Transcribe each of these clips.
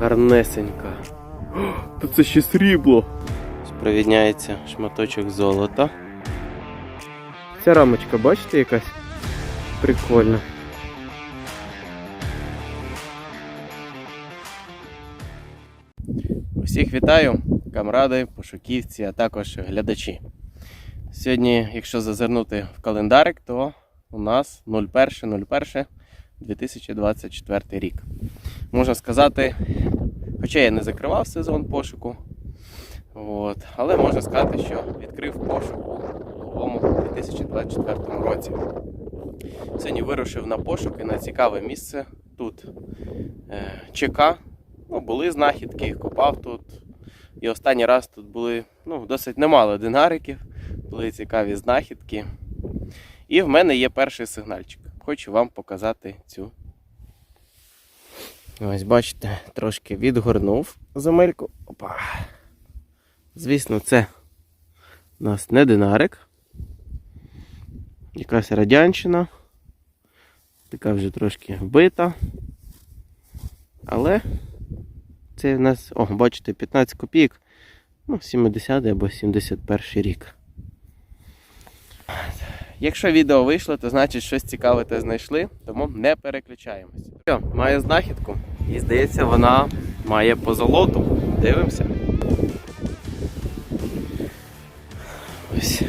Гарнесенька. Та це ще срібло. Спровідняється шматочок золота. Ця рамочка, бачите, якась прикольна. Усіх вітаю, камради, пошуківці, а також глядачі. Сьогодні, якщо зазирнути в календарик, то у нас 01.01.2024 рік. Можна сказати, хоча я не закривав сезон пошуку, от, але можна сказати, що відкрив пошук у новому 2024 році. Сьогодні вирушив на пошуки на цікаве місце. Тут е, ЧК. Ну, були знахідки, копав тут. І останній раз тут були ну, досить немало динариків, були цікаві знахідки. І в мене є перший сигнальчик. Хочу вам показати цю. Ось, бачите, трошки відгорнув земельку. Опа. Звісно, це у нас не динарик. Якась радянщина. Така вже трошки вбита. Але це в нас, о, бачите, 15 копійок. Ну, 70 або 71 рік. Якщо відео вийшло, то значить щось цікаве те знайшли, тому не переключаємось. Все, маю знахідку. І здається, вона має позолоту. Дивимося. Ось.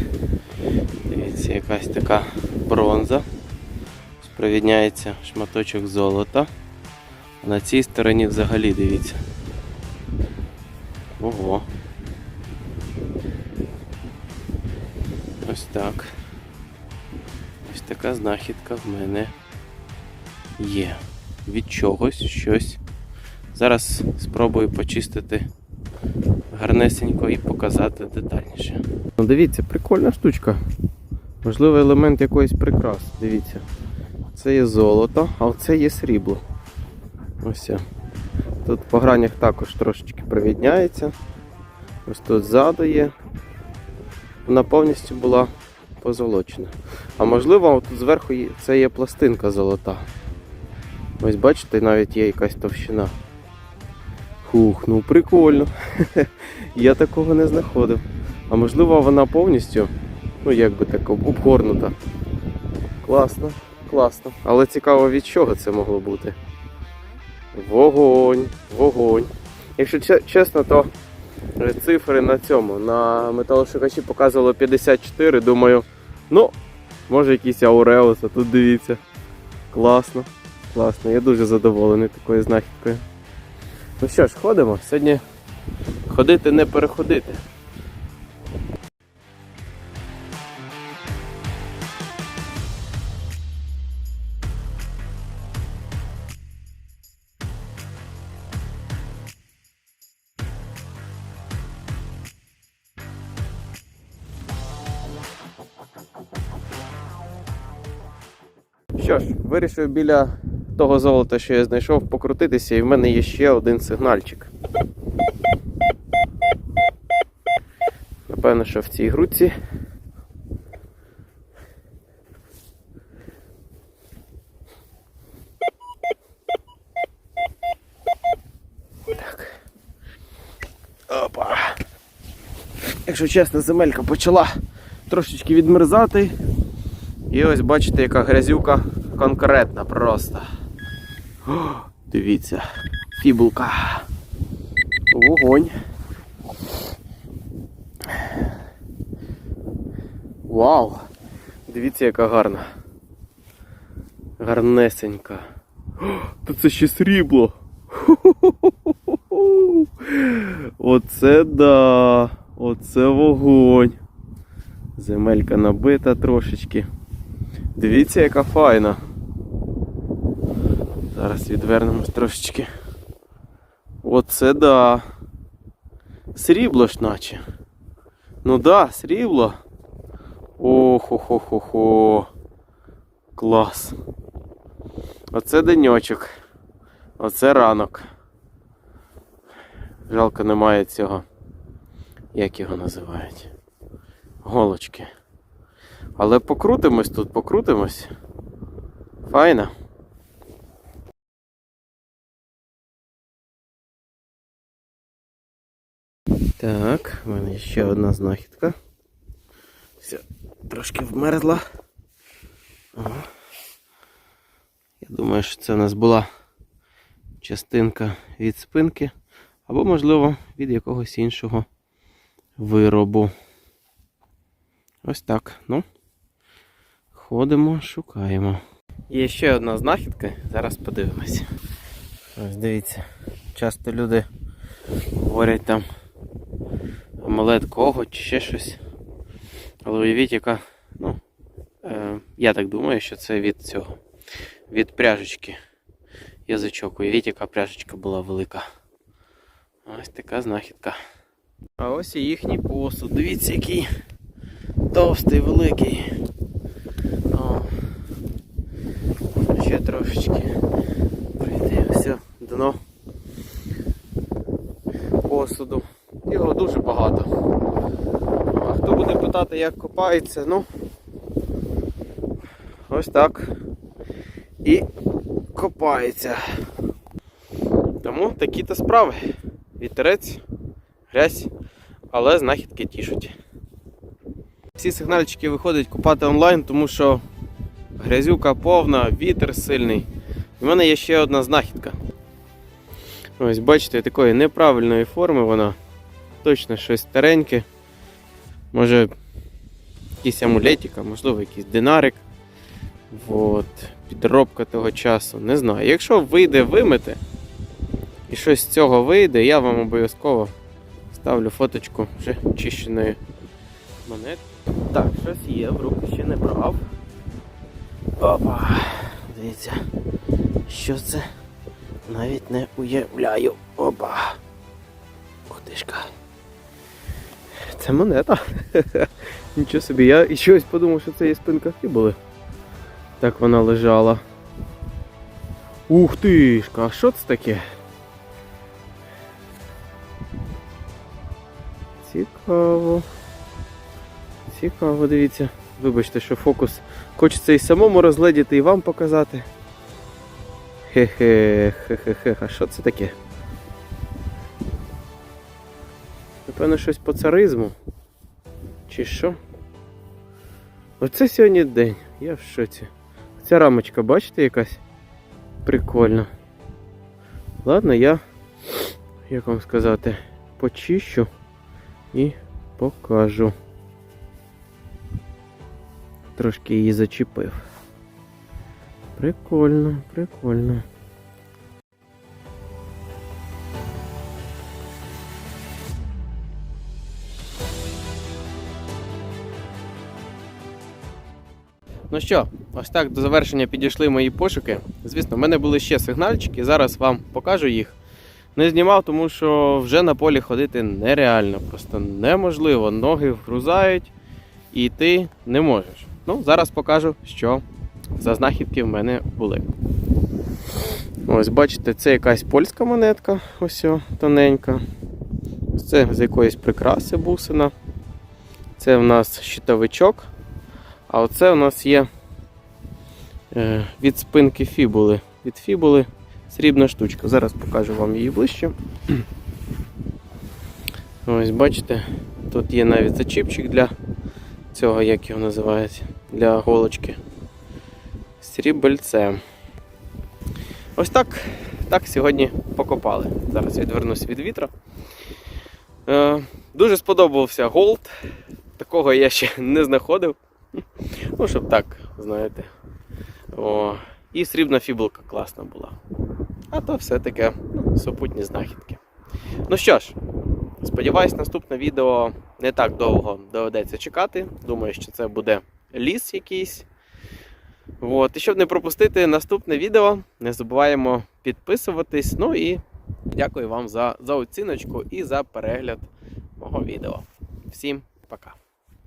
Дивіться, якась така бронза. Спровідняється шматочок золота. На цій стороні взагалі дивіться. Ого. Ось так. Така знахідка в мене є. Від чогось щось. Зараз спробую почистити гарнесенько і показати детальніше. Ну, дивіться, прикольна штучка. Можливо, елемент якоїсь прикраси. Дивіться. Це є золото, а це є срібло. Ось. Тут по гранях також трошечки провідняється. Ось тут ззаду є. Вона повністю була позолочена. А можливо, тут зверху це є пластинка золота. Ось бачите, навіть є якась товщина. Хух, ну прикольно. Я такого не знаходив. А можливо вона повністю, ну як би так, обгорнута. Класно, класно. Але цікаво від чого це могло бути. Вогонь, вогонь. Якщо чесно, то цифри на цьому, на металошукачі показувало 54. Думаю, ну, може якийсь ауреус, а тут дивіться. Класно, класно. Я дуже задоволений такою знахідкою. Ну що ж, ходимо. Сьогодні ходити не переходити. Що ж, вирішив біля того золота, що я знайшов, покрутитися, і в мене є ще один сигнальчик. Напевно, що в цій грудці. Так. Опа. Якщо чесно, земелька почала трошечки відмерзати. І ось бачите, яка грязюка конкретна просто. О, дивіться, фібулка. Вогонь. Вау! Дивіться, яка гарна. Гарнесенька. О, Та це ще срібло. Оце да. Оце вогонь. Земелька набита трошечки. Дивіться, яка файна. Зараз відвернемось трошечки. Оце да. Срібло ж наче. Ну да, срібло. Охо-хо-хо-хо. Клас. Оце деньочок. Оце ранок. Жалко немає цього. Як його називають? Голочки. Але покрутимось тут, покрутимось. Файно. Так, в мене ще одна знахідка. Все, трошки вмерзла. Я думаю, що це у нас була частинка від спинки, або, можливо, від якогось іншого виробу. Ось так. Ну, ходимо, шукаємо. Є ще одна знахідка, зараз подивимось. Ось дивіться, часто люди говорять там амулет кого чи ще щось. Але уявіть, яка, ну, е, я так думаю, що це від цього, від пряжечки. Язичок. Уявіть, яка пряжечка була велика. Ось така знахідка. А ось і їхній посуд. Дивіться, який товстий, великий. О. Ще трошечки. Пройти. Все, дно посуду. Його дуже багато. А хто буде питати, як копається, ну ось так. І копається. Тому такі-то справи. Вітерець, грязь, але знахідки тішуть. Всі сигнальчики виходять купати онлайн, тому що грязюка повна, вітер сильний. У мене є ще одна знахідка. Ось, бачите, такої неправильної форми вона. Точно щось стареньке. Може якийсь амулетик, а можливо якийсь динарик. От, підробка того часу. Не знаю. Якщо вийде вимити і щось з цього вийде, я вам обов'язково ставлю фоточку вже чищеної монетки. Так, щось є, в руки ще не. Опа! Дивіться, що це? Навіть не уявляю. Опа! Ух ти шка. Це монета. Нічого собі, я і щось подумав, що це є спинка фібули. Так вона лежала. Ух ти а що це таке? Цікаво. Цікаво, дивіться. Вибачте, що фокус хочеться і самому розгледіти, і вам показати. Хе-хе, хе-хе-хе, а що це таке? Напевно, щось по царизму. Чи що? Оце сьогодні день, я в шоці. Ця рамочка, бачите, якась прикольна. Ладно, я, як вам сказати, почищу і покажу. Трошки її зачепив. Прикольно, прикольно. Ну що, ось так до завершення підійшли мої пошуки. Звісно, в мене були ще сигнальчики, зараз вам покажу їх. Не знімав, тому що вже на полі ходити нереально, просто неможливо. Ноги вгрузають і йти не можеш. Ну, зараз покажу, що за знахідки в мене були. Ось, бачите, це якась польська монетка, ось о, тоненька. Це з якоїсь прикраси бусина. Це в нас щитовичок. А оце у нас є е, від спинки фібули. Від фібули срібна штучка. Зараз покажу вам її ближче. Ось, бачите, тут є навіть зачіпчик для цього, як його називають, для голочки. Срібельце. Ось так так сьогодні покопали. Зараз відвернусь від вітра. Е, дуже сподобався голд. Такого я ще не знаходив. Ну, щоб так, знаєте. О, І срібна фібулка класна була. А то все таке ну, супутні знахідки. Ну що ж, сподіваюсь, наступне відео не так довго доведеться чекати. Думаю, що це буде ліс якийсь. От. І щоб не пропустити наступне відео, не забуваємо підписуватись. Ну і дякую вам за, за оціночку і за перегляд мого відео. Всім пока!